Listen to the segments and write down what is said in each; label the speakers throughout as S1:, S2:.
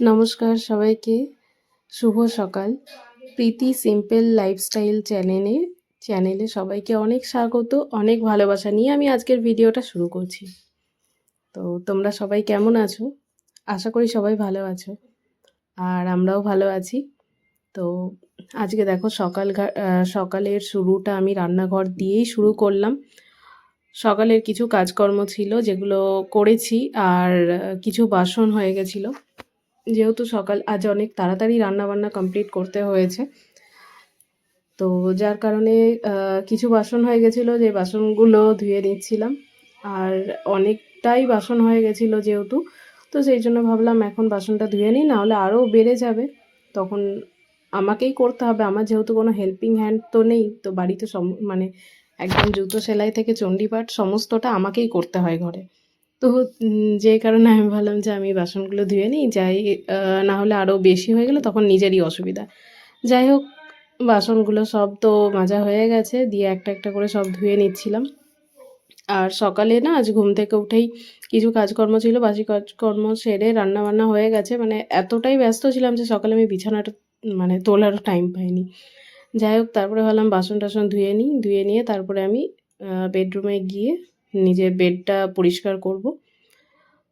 S1: নমস্কার সবাইকে। শুভ সকাল। প্রীতি সিম্পল লাইফস্টাইল চ্যানেলে চ্যানেলে সবাইকে অনেক স্বাগত, অনেক ভালোবাসা নিয়ে আমি আজকের ভিডিওটা শুরু করছি। তো তোমরা সবাই কেমন আছো? আশা করি সবাই ভালো আছো। আর আমরাও ভালো আছি। তো আজকে দেখো সকাল সকালের শুরুটা আমি রান্নাঘর দিয়েই শুরু করলাম। সকালের কিছু কাজকর্ম ছিল যেগুলো করেছি, আর কিছু বাসন হয়ে গেছিল। যেহেতু সকাল, আজ অনেক তাড়াতাড়ি রান্নাবান্না কমপ্লিট করতে হয়েছে। তো যার কারণে কিছু বাসন হয়ে গেছিল, যে বাসনগুলো ধুয়ে নিচ্ছিলাম। আর অনেকটাই বাসন হয়ে গেছিল যেহেতু, তো সেই জন্য ভাবলাম এখন বাসনটা ধুয়ে নিই, নাহলে আরও বেড়ে যাবে। তখন আমাকেই করতে হবে। আমার যেহেতু কোনো হেল্পিং হ্যান্ড তো নেই, তো বাড়িতে সম মানে একদম জুতো সেলাই থেকে চণ্ডীপাঠ সমস্তটা আমাকেই করতে হয় ঘরে। তো যে কারণে আমি ভাবলাম যে আমি বাসনগুলো ধুয়ে নিই, যাই না হলে আরও বেশি হয়ে গেলে তখন নিজেরই অসুবিধা। যাই হোক, বাসনগুলো সব তো মাজা হয়ে গেছে, দিয়ে একটা একটা করে সব ধুয়ে নিচ্ছিলাম। আর সকালে না, আজ ঘুম থেকে উঠেই কিছু কাজকর্ম ছিল, বাসি কাজকর্ম সেরে রান্না বান্না হয়ে গেছে। মানে এতটাই ব্যস্ত ছিলাম যে সকালে আমি বিছানাটা মানে তোলারও টাইম পাইনি। যাই হোক, তারপরে ভাবলাম বাসন টাসন ধুয়ে নিই, ধুয়ে নিয়ে তারপরে আমি বেডরুমে গিয়ে নিজের বেডটা পরিষ্কার করব।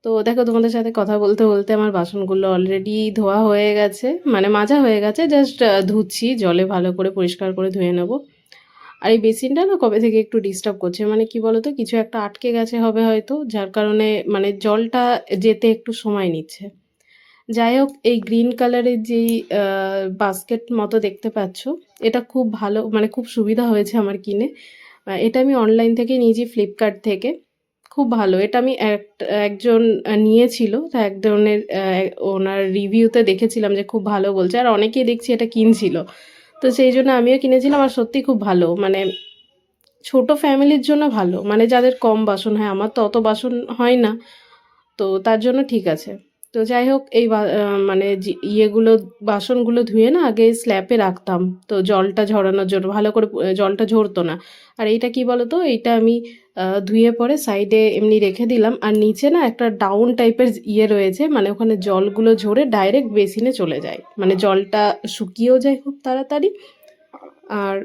S1: তো দেখো তোমাদের সাথে কথা বলতে বলতে আমার বাসনগুলো অলরেডি ধোয়া হয়ে গেছে। মানে মাজা হয়ে গেছে জাস্ট ধুচ্ছি, জলে ভালো করে পরিষ্কার করে ধুয়ে নেব। আর এই বেসিনটা না কবে থেকে একটু ডিস্টার্ব করছে মানে কি বলতো, কিছু একটা আটকে গেছে হবে হয়তো, যার কারণে মানে জলটা যেতে একটু সময় নিচ্ছে। যাই হোক, এই গ্রিন কালারের যেই বাস্কেট মতো দেখতে পাচ্ছ, এটা খুব ভালো মানে খুব সুবিধা হয়েছে আমার কিনে। এটা আমি অনলাইন থেকে নিয়েছি ফ্লিপকার্ট থেকে। খুব ভালো। এটা আমি এক, একজন নিয়েছিল। তা এক ধরনের ওনার রিভিউতে দেখেছিলাম যে খুব ভালো বলছে। আর অনেকেই দেখছি এটা কিনছিল। তো সেই জন্য আমিও কিনেছিলাম আর সত্যি খুব ভালো। মানে ছোট ফ্যামিলির জন্য ভালো। মানে যাদের কম বাসন হয়, আমার তো অত বাসন হয় না। তো তার জন্য ঠিক আছে। তো যাই হোক, এই মানে ইয়েগুলো, বাসনগুলো ধুয়ে না আগে স্ল্যাপে রাখতাম। তো জলটা ঝরানোর জন্য, ভালো করে জলটা ঝরতো না। আর এইটা কি বলতো? এইটা আমি ধুয়ে পরে সাইডে এমনি রেখে দিলাম। আর নিচে না একটা ডাউন টাইপের ইয়ে রয়েছে মানে ওখানে জলগুলো ঝরে ডাইরেক্ট বেসিনে চলে যায়। মানে জলটা শুকিয়েও যায় খুব তাড়াতাড়ি, আর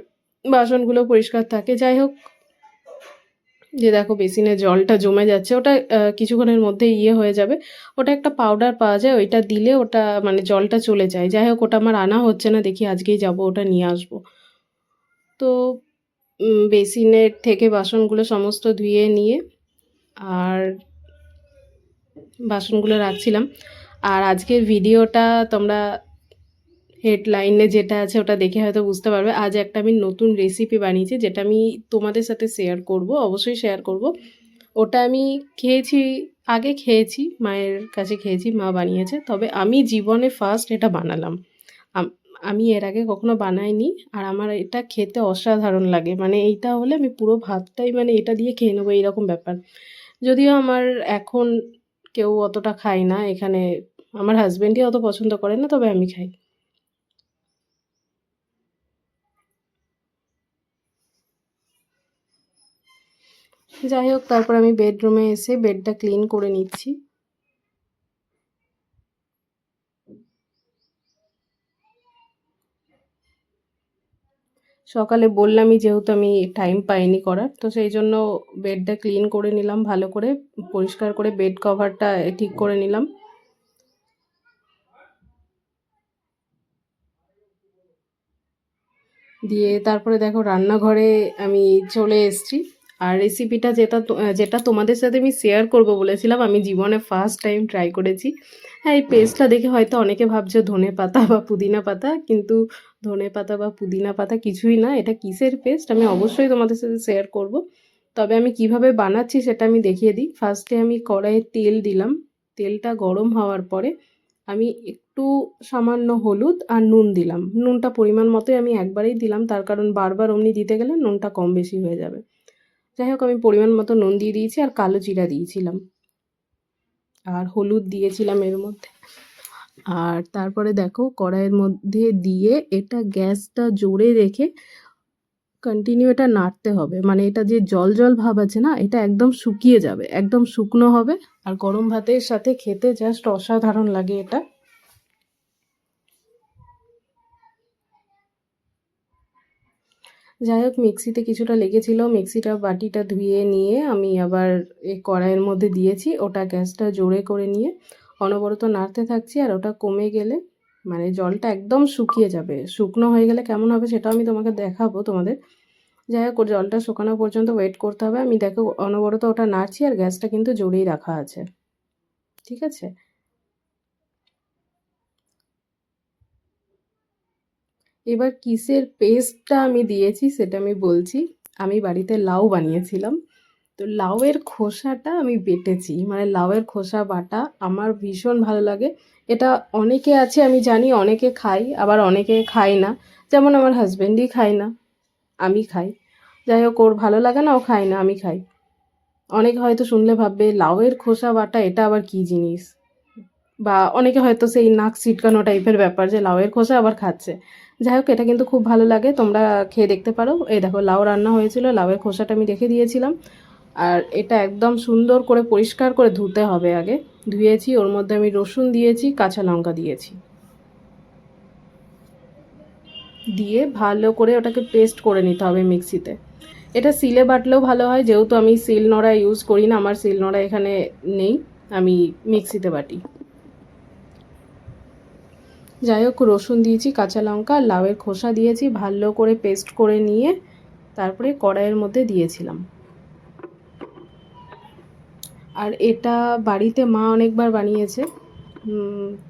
S1: বাসনগুলো পরিষ্কার থাকে। যাই হোক যে দেখো বেসিনে জলটা জমে যাচ্ছে, ওটা কিছুক্ষণের মধ্যে ইয়ে হয়ে যাবে। ওটা একটা পাউডার পাওয়া যায়, ওইটা দিলে ওটা মানে জলটা চলে যায়। যাই হোক, ওটা আমার আনা হচ্ছে না, দেখি আজকেই যাব, ওটা নিয়ে আসব। তো বেসিনের থেকে বাসনগুলো সমস্ত ধুয়ে নিয়ে আর বাসনগুলো রাখছিলাম। আর আজকের ভিডিওটা তোমরা হেডলাইনে যেটা আছে ওটা দেখে হয়তো বুঝতে পারবে। আজ একটা আমি নতুন রেসিপি বানিয়েছি, যেটা আমি তোমাদের সাথে শেয়ার করব, অবশ্যই শেয়ার করব। ওটা আমি খেয়েছি, আগে খেয়েছি, মায়ের কাছে খেয়েছি, মা বানিয়েছে, তবে আমি জীবনে ফার্স্ট এটা বানালাম। আমি এর আগে কখনো বানাইনি, আর আমার এটা খেতে অসাধারণ লাগে। মানে এইটা হলে আমি পুরো ভাতটাই মানে এটা দিয়ে খেয়ে নেব, এইরকম ব্যাপার। যদিও আমার এখন কেউ অতটা খায় না, এখানে আমার হাজব্যান্ডই অত পছন্দ করে না, তবে আমি খাই। যাই হোক, তারপর আমি বেডরুমে এসে বেডটা ক্লিন করে নিচ্ছি। সকালে বললামই যেহেতু আমি টাইম পাইনি করার, তো সেই জন্য বেডটা ক্লিন করে নিলাম, ভালো করে পরিষ্কার করে বেড কভারটা ঠিক করে নিলাম। দিয়ে তারপরে দেখো, রান্নাঘরে আমি চলে এসেছি। আর রেসিপিটা যেটা যেটা তোমাদের সাথে আমি শেয়ার করব বলেছিলাম, আমি জীবনে ফার্স্ট টাইম ট্রাই করেছি। হ্যাঁ এই পেস্টটা দেখে হয়তো অনেকে ভাবছে ধনে পাতা বা পুদিনা পাতা, কিন্তু ধনে পাতা বা পুদিনা পাতা কিছুই না, এটা কিসের পেস্ট আমি অবশ্যই তোমাদের সাথে শেয়ার করব। তবে আমি কীভাবে বানাচ্ছি সেটা আমি দেখিয়ে দিই। ফার্স্টে আমি কড়াইয়ে তেল দিলাম। তেলটা গরম হওয়ার পরে আমি একটু সামান্য হলুদ আর নুন দিলাম। নুনটা পরিমাণ মতোই আমি একবারেই দিলাম, তার কারণ বারবার অমনি দিতে গেলে নুনটা কম বেশি হয়ে যাবে। যাই হোক, আমি পরিমাণ মতো নুন দিয়ে দিয়েছি আর কালো জিরা দিয়েছিলাম। আর হলুদ দিয়েছিলাম এর মধ্যে। আর তারপরে দেখো, কড়াইয়ের মধ্যে দিয়ে এটা গ্যাসটা জোরে রেখে কন্টিনিউ এটা নাড়তে হবে। মানে এটা যে জল জল ভাব আছে না, এটা একদম শুকিয়ে যাবে, একদম শুকনো হবে। আর গরম ভাতের সাথে খেতে জাস্ট অসাধারণ লাগে এটা। যাই হোক, মিক্সিতে কিছুটা লেগেছিল। মিক্সিটা বাটিটা ধুয়ে নিয়ে আমি আবার এই কড়াইয়ের মধ্যে দিয়েছি। ওটা গ্যাসটা জোরে করে নিয়ে অনবরত নাড়তে থাকছি আর ওটা কমে গেলে মানে জলটা একদম শুকিয়ে যাবে। শুকনো হয়ে গেলে কেমন হবে সেটা আমি তোমাকে দেখাবো তোমাদের। যাই হোক জলটা শুকানো পর্যন্ত ওয়েট করতে হবে। আমি দেখো, অনবরত ওটা নাড়ছি আর গ্যাসটা কিন্তু জোরেই রাখা আছে। ঠিক আছে? এবার কিসের পেস্টটা আমি দিয়েছি সেটা আমি বলছি। আমি বাড়িতে লাউ বানিয়েছিলাম। তো লাউয়ের খোসাটা আমি বেটেছি। মানে লাউয়ের খোসা বাটা আমার ভীষণ ভালো লাগে। এটা অনেকে আছে, আমি জানি অনেকে খাই, আবার অনেকে খায় না। যেমন আমার হাজব্যান্ডই খায় না। আমি খাই। যাই হোক, ওর ভালো লাগে না, ও খায় না, আমি খাই। অনেকে হয়তো শুনলে ভাববে, লাউয়ের খোসা বাটা, এটা আবার কী জিনিস? বা অনেকে হয়তো সেই নাক ছিটকানো টাইপের ব্যাপার যে লাউয়ের খোসা আবার খাচ্ছে। যাই হোক, এটা কিন্তু খুব ভালো লাগে। তোমরা খেয়ে দেখতে পারো। এই দেখো, লাউ রান্না হয়েছিল। লাউয়ের খোসাটা আমি রেখে দিয়েছিলাম। আর এটা একদম সুন্দর করে পরিষ্কার করে ধুতে হবে আগে। ধুয়েছি, ওর মধ্যে আমি রসুন দিয়েছি, কাঁচা লঙ্কা দিয়েছি। দিয়ে ভালো করে ওটাকে পেস্ট করে নিতে হবে মিক্সিতে। এটা সিলে বাটলেও ভালো হয়। যেহেতু আমি সিল নোড়া ইউজ করি না, আমার সিল নোড়া এখানে নেই। আমি মিক্সিতে বাটি। যাই হোক রসুন দিয়েছি, কাঁচা লঙ্কা, লাউয়ের খোসা দিয়েছি, ভালো করে পেস্ট করে নিয়ে তারপরে কড়াইয়ের মধ্যে দিয়েছিলাম। আর এটা বাড়িতে মা অনেকবার বানিয়েছে।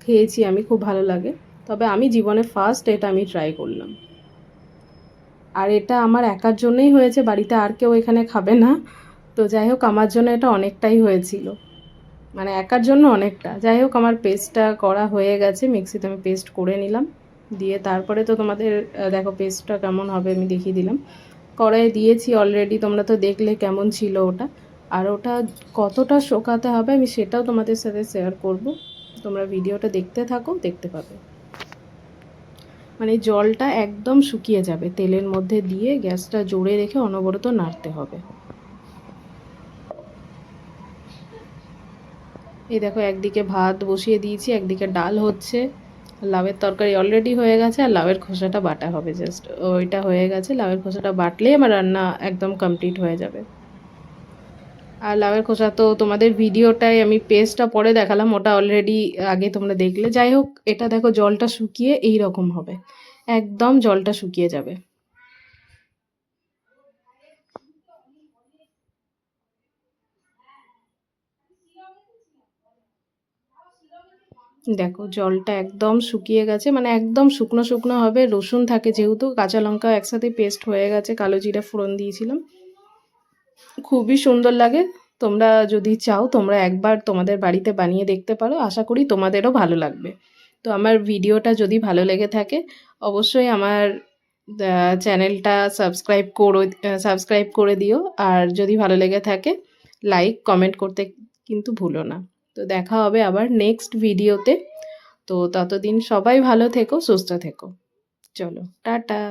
S1: খেয়েছি আমি, খুব ভালো লাগে। তবে আমি জীবনে ফার্স্ট এটা আমি ট্রাই করলাম। আর এটা আমার একার জন্যই হয়েছে, বাড়িতে আর কেউ এখানে খাবে না। তো যাই হোক আমার জন্য এটা অনেকটাই হয়েছিল। মানে একার জন্য অনেকটা। যাই হোক, আমার পেস্টটা করা হয়ে গেছে। মিক্সিতে আমি পেস্ট করে নিলাম। দিয়ে তারপরে তো তোমাদের দেখো পেস্টটা কেমন হবে আমি দেখিয়ে দিলাম। কড়াইয়ে দিয়েছি অলরেডি তোমরা তো দেখলে কেমন ছিল ওটা। আর ওটা কতটা শোকাতে হবে আমি সেটাও তোমাদের সাথে শেয়ার করব। তোমরা ভিডিওটা দেখতে থাকো, দেখতে পাবে। মানে জলটা একদম শুকিয়ে যাবে তেলের মধ্যে দিয়ে গ্যাসটা জোরে রেখে অনবরত নাড়তে হবে। এই দেখো, একদিকে ভাত বসিয়ে দিয়েছি, একদিকে ডাল হচ্ছে। লাউয়ের তরকারি অলরেডি হয়ে গেছে, আর লাউয়ের খোসাটা বাটা হবে জাস্ট ওইটা হয়ে গেছে, লাউয়ের খোসাটা বাটলেই আমার রান্না একদম কমপ্লিট হয়ে যাবে। আর লাউয়ের খোসা তো তোমাদের ভিডিওটাই আমি পেস্টটা পরে দেখালাম, ওটা অলরেডি আগে তোমরা দেখলে। যাই হোক, এটা দেখো, জলটা শুকিয়ে এই রকম হবে। একদম জলটা শুকিয়ে যাবে। দেখো, জলটা একদম শুকিয়ে গেছে মানে একদম শুকনো শুকনো হবে, রসুন থাকে যেহেতু, কাঁচা লঙ্কা একসাথে পেস্ট হয়ে গেছে, কালো জিরা ফোড়ন দিয়েছিলাম। খুবই সুন্দর লাগে, তোমরা যদি চাও, তোমরা একবার তোমাদের বাড়িতে বানিয়ে দেখতে পারো, আশা করি তোমাদেরও ভালো লাগবে। তো আমার ভিডিওটা যদি ভালো লেগে থাকে, অবশ্যই আমার চ্যানেলটা সাবস্ক্রাইব করো সাবস্ক্রাইব করে দিও, আর যদি ভালো লেগে থাকে লাইক কমেন্ট করতে কিন্তু ভুলো না। তো দেখা হবে আবার নেক্সট ভিডিওতে তো ততদিন সবাই ভালো থেকো, সুস্থ থেকো। চলো, টাটা।